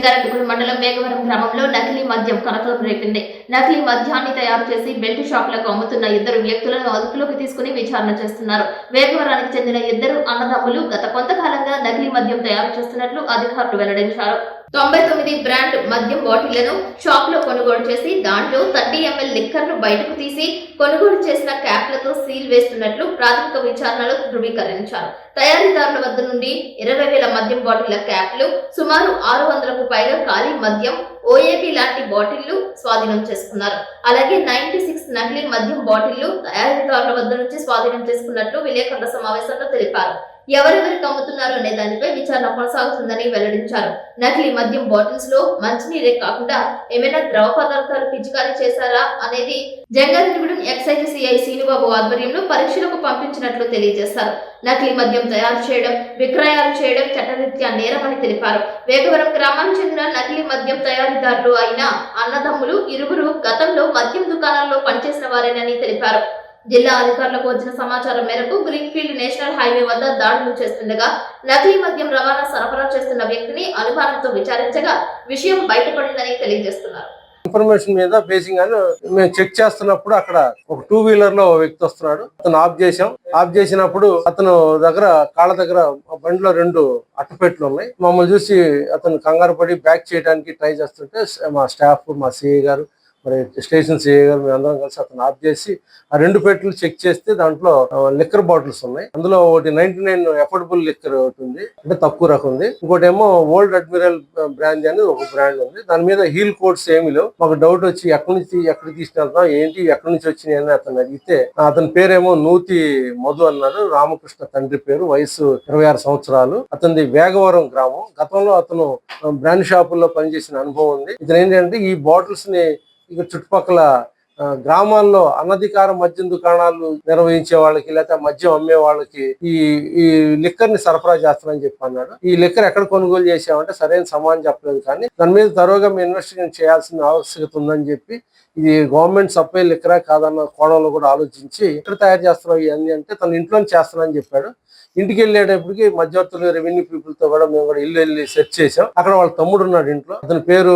జంగారెడ్డిగూడ మండలం వేగవరం గ్రామంలో నకిలీ మద్యం కలకలం రేపింది. నకిలీ మద్యాన్ని తయారు చేసి బెల్ట్ షాపులకు అమ్ముతున్న ఇద్దరు వ్యక్తులను అదుపులోకి తీసుకుని విచారణ చేస్తున్నారు. వేగవరానికి చెందిన ఇద్దరు అన్నదమ్ములు గత కొంతకాలంగా నకిలీ మద్యం తయారు చేస్తున్నట్లు అధికారులు వెల్లడించారు. తొంభై తొమ్మిది బ్రాండ్ మద్యం బాటిళ్ళను షాప్లో కొనుగోలు చేసి దాంట్లో థర్టీ ఎంఎల్ లిక్కర్ను బయటకు తీసి కొనుగోలు చేసిన క్యాప్లతో సీల్ వేస్తున్నట్లు ప్రాథమిక విచారణలో ధృవీకరించారు. తయారీదారుల వద్ద నుండి ఇరవై వేల మద్యం బాటిళ్ళ క్యాప్లు సుమారు ఆరు వందలకు పైగా ఖాళీ మద్యం ఓఏపీ లాంటి బాటిళ్ళు స్వాధీనం చేసుకున్నారు. అలాగే నైన్టీ సిక్స్ నకిలీ మద్యం బాటిళ్ళు తయారీదారుల వద్ద నుంచి స్వాధీనం చేసుకున్నట్లు విలేకరుల సమావేశంలో తెలిపారు. ఎవరెవరికి అమ్ముతున్నారు అనే దానిపై విచారణ కొనసాగుతుందని వెల్లడించారు. నకిలీ మద్యం బాటిల్స్లో మంచినీరే కాకుండా ఏమైనా ద్రవ పదార్థాలు పిచికారీ చేశారా అనేది జంగారెడ్డిగూడెం ఎక్సైజ్ సిఐ శ్రీనుబాబు ఆధ్వర్యంలో పరీక్షలకు పంపించినట్లు తెలియజేశారు. నకిలీ మద్యం తయారు చేయడం విక్రయాలు చేయడం చట్టరీత్యా నేరమని తెలిపారు. వేగవరం గ్రామానికి చెందిన నకిలీ మద్యం తయారీదారులు అయిన అన్నదమ్ములు ఇరువురు గతంలో మద్యం దుకాణాల్లో పనిచేసిన వారేనని తెలిపారు. జిల్లా అధికారులకు వచ్చిన సమాచారం మేరకు గ్రీన్ఫీల్డ్ నేషనల్ హైవే వద్ద దాడులు చేస్తుండగా నకిలీ మద్యం రవాణా సరఫరా చేస్తున్న వ్యక్తిని అనుమానంతో విచారించగా విషయం బయటపడిందని తెలియజేస్తున్నారు. ఇన్ఫర్మేషన్ మీద బేసింగ్గా మేము చెక్ చేస్తున్నప్పుడు అక్కడ ఒక టూ వీలర్లో వ్యక్తి వస్తున్నాడు. అతను ఆఫ్ చేసాం ఆఫ్ చేసినప్పుడు అతను దగ్గర కాళ్ళ దగ్గర బండిలో రెండు అట్టపెట్లు ఉన్నాయి. మమ్మల్ని చూసి అతను కంగారు పడి బ్యాక్ చేయడానికి ట్రై చేస్తుంటే మా స్టాఫ్ మా సిఐ గారు మరి స్టేషన్ సిఐ గారు మేము అందరం కలిసి అతను ఆఫ్ చేసి ఆ రెండు పెట్లు చెక్ చేస్తే దాంట్లో లిక్కర్ బాటిల్స్ ఉన్నాయి. అందులో ఒకటి నైన్టీ నైన్ ఎఫోర్డబుల్ లిక్కర్ ఒకటి ఉంది. అంటే తక్కువ రకం ఉంది. ఇంకోటి ఏమో ఓల్డ్ అడ్మిరల్ బ్రాండ్ అని ఒక బ్రాండ్ ఉంది. దాని మీద హీల్ కోడ్స్ ఏమి లేవు. మాకు డౌట్ వచ్చి ఎక్కడి నుంచి ఎక్కడికి తీసుకెళ్తాం ఏంటి ఎక్కడి నుంచి వచ్చినాయి అని అతను అడిగితే అతని పేరేమో నూతి మధు అన్నారు. రామకృష్ణ తండ్రి పేరు వయసు ఇరవై ఆరు సంవత్సరాలు. అతనిది వేగవరం గ్రామం. గతంలో అతను బ్రాండ్ షాపుల్లో పనిచేసిన అనుభవం ఉంది. ఇతను ఏంటంటే ఈ బాటిల్స్ని ఇక చుట్టుపక్కల గ్రామాల్లో అనధికార మద్యం దుకాణాలు నిర్వహించే వాళ్ళకి లేకపోతే మద్యం అమ్మే వాళ్ళకి ఈ ఈ లిక్కర్ని సరఫరా చేస్తానని చెప్పి అన్నాడు. ఈ లిక్కర్ ఎక్కడ కొనుగోలు చేసామంటే సరైన సమానం చెప్పలేదు కానీ దాని మీద తరువుగా మేము ఇన్వెస్టిగేషన్ చేయాల్సిన ఆవశ్యకత ఉందని చెప్పి ఇది గవర్నమెంట్ సప్లై లిక్కరా కాదన్న కోణంలో కూడా ఆలోచించి ఎక్కడ తయారు చేస్తున్నావు ఇవన్నీ అంటే తన ఇంట్లో చేస్తానని చెప్పాడు. ఇంటికి వెళ్ళేటప్పటికి మధ్యవర్తులు రెవెన్యూ పీపుల్తో కూడా మేము కూడా ఇల్లు వెళ్ళి సెర్చ్ చేసాం అక్కడ వాళ్ళ తమ్ముడు ఉన్నాడు ఇంట్లో. అతని పేరు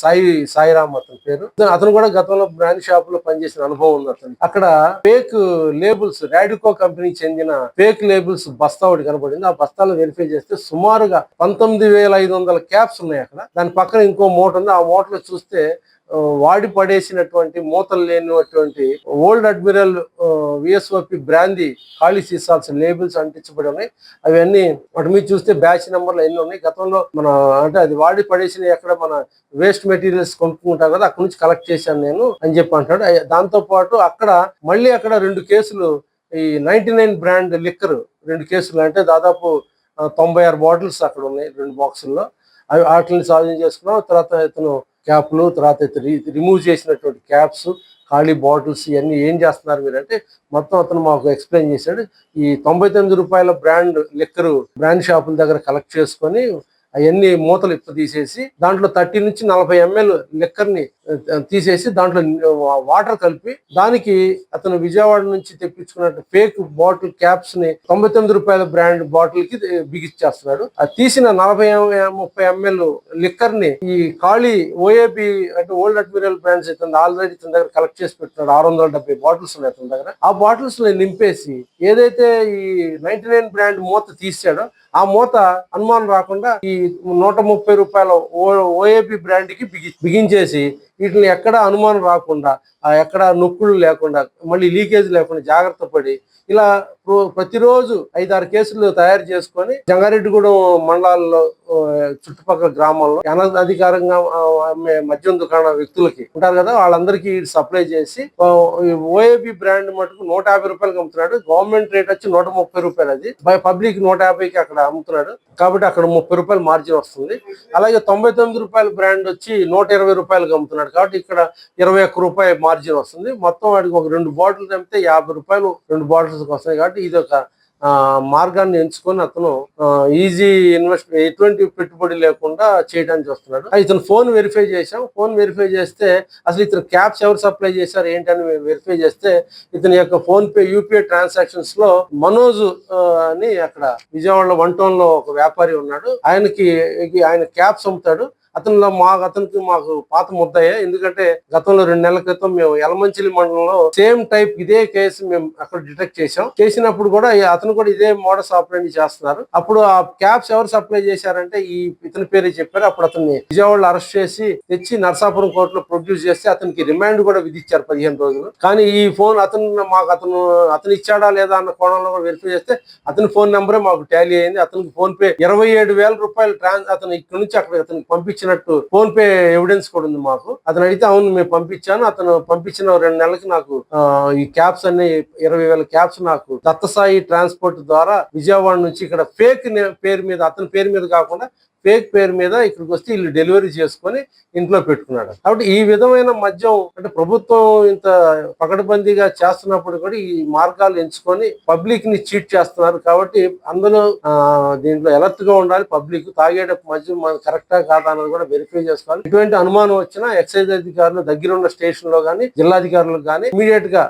సాయి సాయిరామ్ అతని పేరు. అతను కూడా గతంలో బ్రాండ్ షాప్లో పనిచేసిన అనుభవం ఉంది అతను అక్కడ ఫేక్ లేబుల్స్ రాడికో కంపెనీకి చెందిన ఫేక్ లేబుల్స్ బస్తా ఒకటి కనబడింది. ఆ బస్తాలు వెరిఫై చేస్తే సుమారుగా పంతొమ్మిది వేల ఐదు వందల క్యాప్స్ ఉన్నాయి అక్కడ. దాని పక్కన ఇంకో మూట ఉంది. ఆ మూటలో చూస్తే వాడి పడేసినటువంటి మూతలు లేనటువంటి ఓల్డ్ అడ్మిరల్ విఎస్ఓపి బ్రాంది ఖాళీ సీసాల్స్ లేబుల్స్ అంటించబడి ఉన్నాయి. అవన్నీ వాటి మీద చూస్తే బ్యాచ్ నెంబర్లు ఎన్ని ఉన్నాయి. గతంలో మన అంటే అది వాడి పడేసిన ఎక్కడ మన వేస్ట్ మెటీరియల్స్ కొనుక్కుంటాం కదా అక్కడ నుంచి కలెక్ట్ చేశాను నేను అని చెప్పి అంటాడు దాంతో పాటు అక్కడ మళ్ళీ అక్కడ రెండు కేసులు ఈ నైన్టీ నైన్ బ్రాండ్ లిక్కర్ రెండు కేసులు అంటే దాదాపు తొంభై ఆరు బాటిల్స్ అక్కడ ఉన్నాయి రెండు బాక్సుల్లో. అవి వాటిని సాధన చేసుకున్నాం. తర్వాత ఇతను క్యాప్లు తర్వాత రిమూవ్ చేసినటువంటి క్యాప్స్ ఖాళీ బాటిల్స్ ఇవన్నీ ఏం చేస్తున్నారు మీరు అంటే మొత్తం అతను మాకు ఎక్స్ప్లెయిన్ చేశాడు. ఈ తొంభై తొమ్మిది రూపాయల బ్రాండ్ లిక్కరు బ్రాండ్ షాపుల దగ్గర కలెక్ట్ చేసుకొని అవన్నీ మూతలు ఇప్పు తీసేసి దాంట్లో థర్టీ నుంచి నలభై ఎంఎల్ లిక్కర్ని తీసేసి దాంట్లో వాటర్ కలిపి దానికి అతను విజయవాడ నుంచి తెప్పించుకున్న ఫేక్ బాటిల్ క్యాప్స్ని తొంభై తొమ్మిది రూపాయల బ్రాండ్ బాటిల్కి బిగిచ్చేస్తున్నాడు. ఆ తీసిన నలభై ముప్పై ఎంఎల్ లిక్కర్ని ఈ ఖాళీ ఓఏబి అంటే ఓల్డ్ అడ్మిరల్ బ్రాండ్స్ ఇతను ఆల్రెడీ తన దగ్గర కలెక్ట్ చేసి పెట్టినాడు ఆరు వందల డెబ్బై బాటిల్స్ ఉన్నాయి తన దగ్గర. ఆ బాటిల్స్ని నింపేసి ఏదైతే ఈ నైన్టీ నైన్ బ్రాండ్ మూత తీసాడో ఆ మూత అనుమానం రాకుండా ఈ నూట ముప్పై రూపాయల ఓఏపి బ్రాండ్కి బిగి బిగించేసి వీటిని ఎక్కడ అనుమానం రాకుండా ఎక్కడ నొక్కులు లేకుండా మళ్ళీ లీకేజ్ లేకుండా జాగ్రత్త పడి ఇలా ప్రో- ప్రతిరోజు ఐదారు కేసులు తయారు చేసుకొని జంగారెడ్డిగూడెం మండలాల్లో చుట్టుపక్కల గ్రామాల్లో అనధికారంగా ఆ, అమ్మే మద్యం దుకాణ వ్యక్తులకి ఉంటారు కదా వాళ్ళందరికీ సప్లై చేసి ఓఏబి బ్రాండ్ మటుకు నూట యాభై రూపాయలకి అమ్ముతున్నాడు. గవర్నమెంట్ రేట్ వచ్చి నూట ముప్పై రూపాయలు అది. బై పబ్లిక్ నూట యాభైకి అక్కడ అమ్ముతున్నాడు. కాబట్టి అక్కడ ముప్పై రూపాయలు మార్జిన్ వస్తుంది. అలాగే తొంభై తొమ్మిది రూపాయల బ్రాండ్ వచ్చి నూట ఇరవై రూపాయలకి అమ్ముతున్నాడు. కాబట్టి ఇక్కడ ఇరవై ఒక్క రూపాయి మార్జిన్ వస్తుంది. మొత్తం వాడికి ఒక రెండు బాటిల్స్ అమ్మితే యాభై రూపాయలు రెండు బాటిల్స్ వస్తాయి. కాబట్టి ఇది ఒక మార్గాన్ని ఎంచుకొని అతను ఈజీ ఇన్వెస్ట్ ఎటువంటి పెట్టుబడి లేకుండా చేయడానికి వస్తున్నాడు. ఇతను ఫోన్ వెరిఫై చేశాం. ఫోన్ వెరిఫై చేస్తే అసలు ఇతను క్యాప్స్ ఎవరు సప్లై చేశారు ఏంటని వెరిఫై చేస్తే ఇతని యొక్క ఫోన్ పే యూపీఐ ట్రాన్సాక్షన్స్లో మనోజ్ అని అక్కడ విజయవాడలో వన్ టౌన్లో ఒక వ్యాపారి ఉన్నాడు. ఆయనకి ఆయన క్యాప్స్ అమ్ముతాడు. అతనిలో మా అతనికి మాకు పాత ముద్దయ్యే ఎందుకంటే గతంలో రెండు నెలల క్రితం మేము యలమంచిలి మండలంలో సేమ్ టైప్ ఇదే కేసు మేము అక్కడ డిటెక్ట్ చేసాం చేసినప్పుడు కూడా అతను కూడా ఇదే మోడస్ ఆపరేట్ చేస్తున్నారు. అప్పుడు ఆ క్యాబ్స్ ఎవరు సప్లై చేశారంటే ఈ ఇతని పేరే చెప్పారు. అప్పుడు అతన్ని విజయవాడలో అరెస్ట్ చేసి తెచ్చి నర్సాపురం కోర్టులో ప్రొడ్యూస్ చేస్తే అతనికి రిమాండ్ కూడా విధించారు పదిహేను రోజులు. కానీ ఈ ఫోన్ అతను మాకు అతను అతను ఇచ్చాడా లేదా అన్న కోణంలో కూడా వెరిఫై చేస్తే అతని ఫోన్ నెంబరే మాకు టాలీ అయింది. అతనికి ఫోన్ పే ఇరవై ఏడు వేల రూపాయలు ట్రాన్స్ అతను ఇక్కడ నుంచి అక్కడ అతనికి పంపించినట్టు ఫోన్ పే ఎవిడెన్స్ కూడా ఉంది మాకు. అతను అడిగితే అవును మేము పంపించాను. అతను పంపించిన రెండు నెలలకి నాకు ఈ క్యాబ్స్ అన్ని ఇరవై వేల క్యాబ్స్ నాకు దత్తసాయి ట్రాన్స్పోర్ట్ ద్వారా విజయవాడ నుంచి ఇక్కడ ఫేక్ పేరు మీద అతని పేరు మీద కాకుండా ఫేక్ పేరు మీద ఇక్కడికి వస్తే వీళ్ళు డెలివరీ చేసుకొని ఇంట్లో పెట్టుకున్నాడు. కాబట్టి ఈ విధమైన మద్యం అంటే ప్రభుత్వం ఇంత పకడ్బందీగా చేస్తున్నప్పుడు కూడా ఈ మార్గాలు ఎంచుకొని పబ్లిక్ని చీట్ చేస్తున్నారు కాబట్టి అందులో దీంట్లో ఎలర్ట్గా ఉండాలి. పబ్లిక్ తాగేటప్పుడు మద్యం కరెక్టా కాదా అన్నది కూడా వెరిఫై చేసుకోవాలి. ఎటువంటి అనుమానం వచ్చినా ఎక్సైజ్ అధికారులు దగ్గరున్న స్టేషన్లో కానీ జిల్లాధికారులకు కానీ ఇమీడియట్గా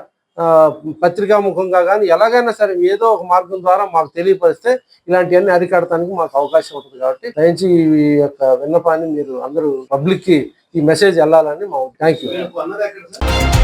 పత్రికా ముఖంగా కానీ ఎలాగైనా సరే ఏదో ఒక మార్గం ద్వారా మాకు తెలియపరిస్తే ఇలాంటివన్నీ అరికడటానికి మాకు అవకాశం ఉంటుంది కాబట్టి దయచేసి ఈ యొక్క విన్నపాన్ని మీరు అందరూ పబ్లిక్కి ఈ మెసేజ్ వెళ్ళాలని మా థ్యాంక్ యూ